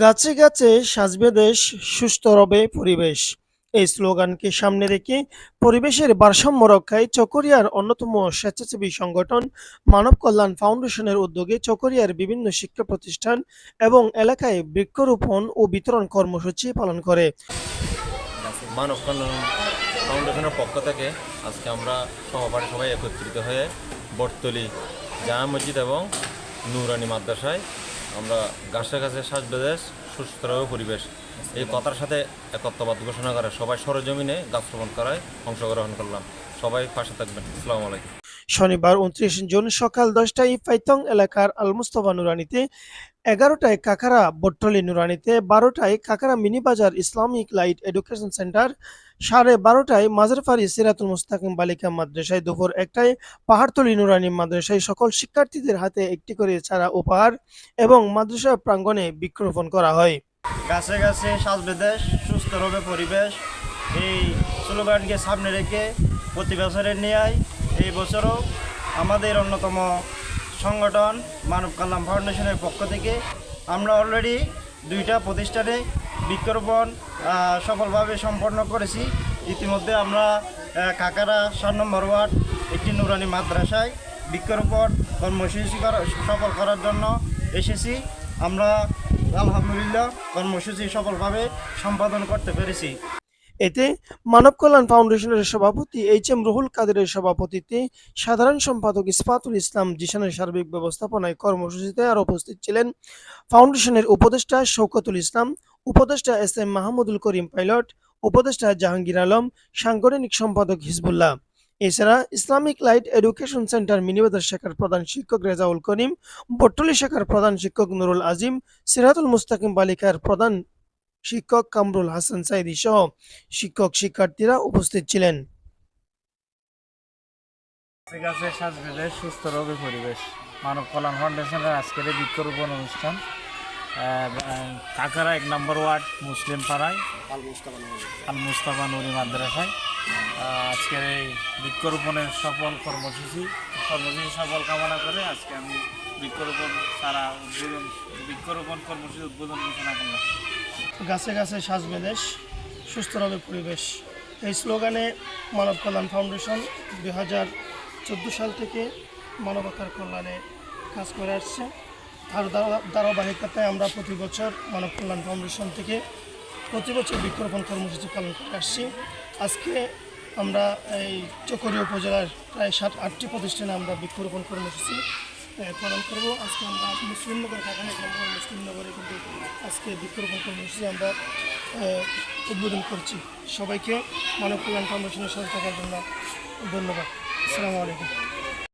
গাছে গাছে সাজবে দেশ, সুস্থ রবে পরিবেশ। এই স্লোগানকে সামনে রেখে পরিবেশের ভারসাম্য রক্ষায় চকরিয়ার অন্যতম স্বেচ্ছাসেবী সংগঠন মানব কল্যাণ ফাউন্ডেশনের উদ্যোগে চকরিয়ার বিভিন্ন শিক্ষা প্রতিষ্ঠান এবং এলাকায় বৃক্ষরোপণ ও বিতরণ কর্মসূচি পালন করে। মানব কল্যাণ ফাউন্ডেশনের পক্ষ থেকে আজকে আমরা সহপাঠী সবাই একত্রিত হয়ে বটতলি জামা মসজিদ এবং নুরানি মাদ্রাসায় আমরা গাছে গাছে সাজবে বেদেশ সুস্থ রবে পরিবেশ। এই কথার সাথে একত্রবাদ ঘোষণা করে সবাই সরজমিনে গাছ রোপণ করায় অংশগ্রহণ করলাম। সবাই পাশে থাকবেন। আসসালামু আলাইকুম। শনিবার উনত্রিশ জুন সকাল দশটায় ফাইতং এলাকার আল মুস্তফা নুরানিতে, এগারোটায় কাকারা বট্টলি নুরানিতে, বারোটায় কাকারা মিনি বাজার ইসলামিক লাইট এডুকেশন সেন্টার, সাড়ে বারোটায় মাজারফারি সিরাতুল মুস্তাকিম বালিকা মাদ্রাসায়, দুপুর একটায় পাহাড়তলি নুরানি মাদ্রাসায় সকল শিক্ষার্থীদের হাতে একটি করে ছাড়া উপহার এবং মাদ্রাসা প্রাঙ্গণে বৃক্ষরোপণ করা হয়। গাছে গাছে সাজবে দেশ, সুস্থ রবে পরিবেশ। এই স্লোগানকে সামনে রেখে প্রতি বছরের ন্যায় এই বছরও আমাদের অন্যতম সংগঠন মানব কল্যাণ ফাউন্ডেশনের পক্ষ থেকে আমরা অলরেডি দুইটা প্রতিষ্ঠানে বৃক্ষরোপণ সফলভাবে সম্পন্ন করেছি। ইতিমধ্যে আমরা কাকারা সাত নম্বর ওয়ার্ড, একটি নুরানি মাদ্রাসায় বৃক্ষরোপণ কর্মসূচি করা- সফল করার জন্য এসেছি। আমরা আলহামদুলিল্লাহ কর্মসূচি সফলভাবে সম্পাদন করতে পেরেছি। এতে মানব কল্যাণ ফাউন্ডেশনের সভাপতি এইচ এম রুহুল কাদেরের সভাপতিত্বে সাধারণ সম্পাদক ইসফাতুল ইসলাম জিশানের সার্বিক ব্যবস্থাপনায় কর্মসূচিতে আর উপস্থিত ছিলেন ফাউন্ডেশনের উপদেষ্টা শৌকতুল ইসলাম, উপদেষ্টা S M Mahmudul Karim pilot, উপদেষ্টা জাহাঙ্গীর আলম, সাংগঠনিক সম্পাদক হিজবুল্লাহ। এছাড়া Islamic light education centre Minibazar শাখার প্রধান শিক্ষক রেজাউল করিম বট্টলি শাখার প্রধান শিক্ষক নুরুল আজিম, সিরাতুল মুস্তাকিম বালিকার প্রধান শিক্ষক কামরুল হাসান সাইদি সহ শিক্ষক শিক্ষার্থীরা উপস্থিত ছিলেন। সুস্থ রবে পরিবেশ। মানব কল্যাণ ফাউন্ডেশনের আজকের এই বৃক্ষরোপণ অনুষ্ঠান কাকারা এক নম্বর ওয়ার্ড, মুসলিম পাড়ায়, আল মুস্তাফা নুরি মাদ্রাসায়। আজকের এই বৃক্ষরোপণের সফল কর্মসূচি কর্মসূচি সফল কামনা করে আজকে আমি বৃক্ষরোপণ সারা উদ্বোধন বৃক্ষরোপণ কর্মসূচি উদ্বোধন ঘোষণা করলাম। গাছে গাছে সাজবে দেশ সুস্থ রবে পরিবেশ। এই স্লোগানে মানব কল্যাণ ফাউন্ডেশন দুই হাজার সাল থেকে মানবতার কল্যাণে কাজ করে আসছে। তার ধারাবাহিকতায় আমরা প্রতি বছর মানব কল্যাণ ফাউন্ডেশন থেকে প্রতি বছর বৃক্ষরোপণ কর্মসূচি পালন করে আসছি। আজকে আমরা এই চকরিয়া উপজেলার প্রায় সাত, আটটি প্রতিষ্ঠানে আমরা বৃক্ষরোপণ কর্মসূচি পালন করব। আজকে আমরা মুসলিমনগর কাকানে মুসলিমনগরে কিন্তু আজকে বৃক্ষরোপণ কর্মসূচি আমরা উদ্বোধন করছি। সবাইকে মানব কল্যাণ ফাউন্ডেশনের সাথে থাকার জন্য ধন্যবাদ। আসসালামু আলাইকুম।